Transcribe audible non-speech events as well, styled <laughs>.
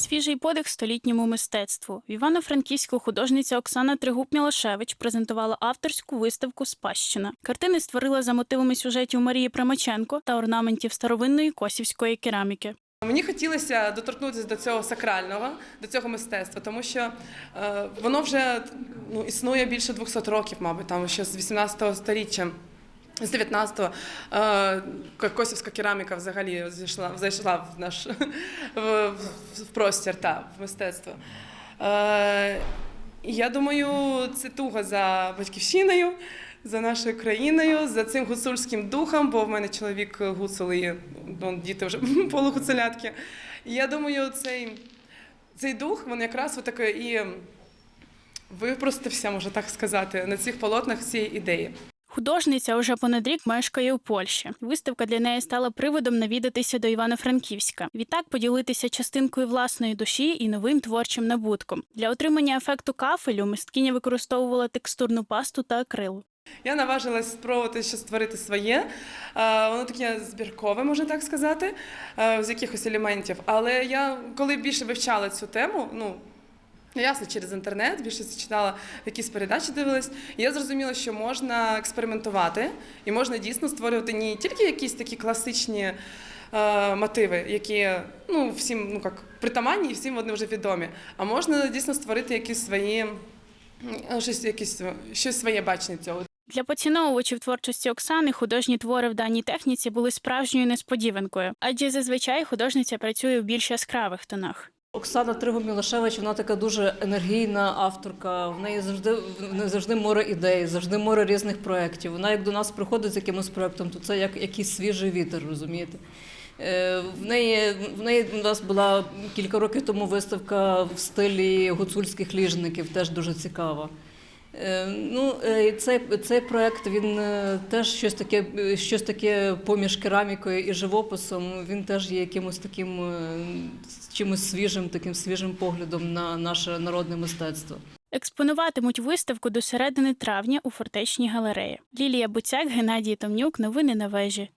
Свіжий подих столітньому мистецтву. В Івано-Франківську художниця Оксана Тригуб Мілошевич презентувала авторську виставку Спадщина. Картини створила за мотивами сюжетів Марії Примаченко та орнаментів старовинної косівської кераміки. Мені хотілося доторкнутися до цього сакрального, до цього мистецтва, тому що е, воно вже ну, існує більше 200 років, мабуть, там ще з 18 століття. З 19-го е, косівська кераміка взагалі зайшла, зайшла в наш в, в, простір та в мистецтво. Е, я думаю, це туга за батьківщиною, за нашою країною, за цим гуцульським духом, бо в мене чоловік гуцул і ну, діти вже <laughs> полугуцулятки. Я думаю, цей, цей дух, він якраз отаке і випростався, можна так сказати, на цих полотнах цієї ідеї. Художниця уже понад рік мешкає у Польщі. Виставка для неї стала приводом навідатися до Івано-Франківська. Відтак поділитися частинкою власної душі і новим творчим набутком. Для отримання ефекту кафелю мисткиня використовувала текстурну пасту та акрил. Я наважилась спробувати щось створити своє. Е, Воно таке збіркове, можна так сказати, е, з якихось елементів. Але я коли більше вивчала цю тему, ну. Ясно, через інтернет більше читала якісь передачі, дивилась. Я зрозуміла, що можна експериментувати і можна дійсно створювати не тільки якісь такі класичні е, мотиви, які ну, всім ну, як, притаманні і всім вони вже відомі, а можна дійсно створити якісь свої, щось, якісь, щось своє бачення цього. Для поціновувачів творчості Оксани художні твори в даній техніці були справжньою несподіванкою, адже зазвичай художниця працює в більш яскравих тонах. Оксана Тригомілашевич, вона така дуже енергійна авторка. В неї завжди в неї завжди море ідей, завжди море різних проєктів. Вона як до нас приходить з якимось проєктом, то це як якийсь свіжий вітер, розумієте? Е, В неї в неї у нас була кілька років тому виставка в стилі гуцульських ліжників, теж дуже цікава. Е, Ну, е, цей, цей проект він е, теж щось таке, щось таке поміж керамікою і живописом. Він теж є якимось таким чимось свіжим, таким свіжим поглядом на наше народне мистецтво. Експонуватимуть виставку до середини травня у фортечній галереї. Лілія Буцяк, Геннадій Томнюк. Новини на вежі.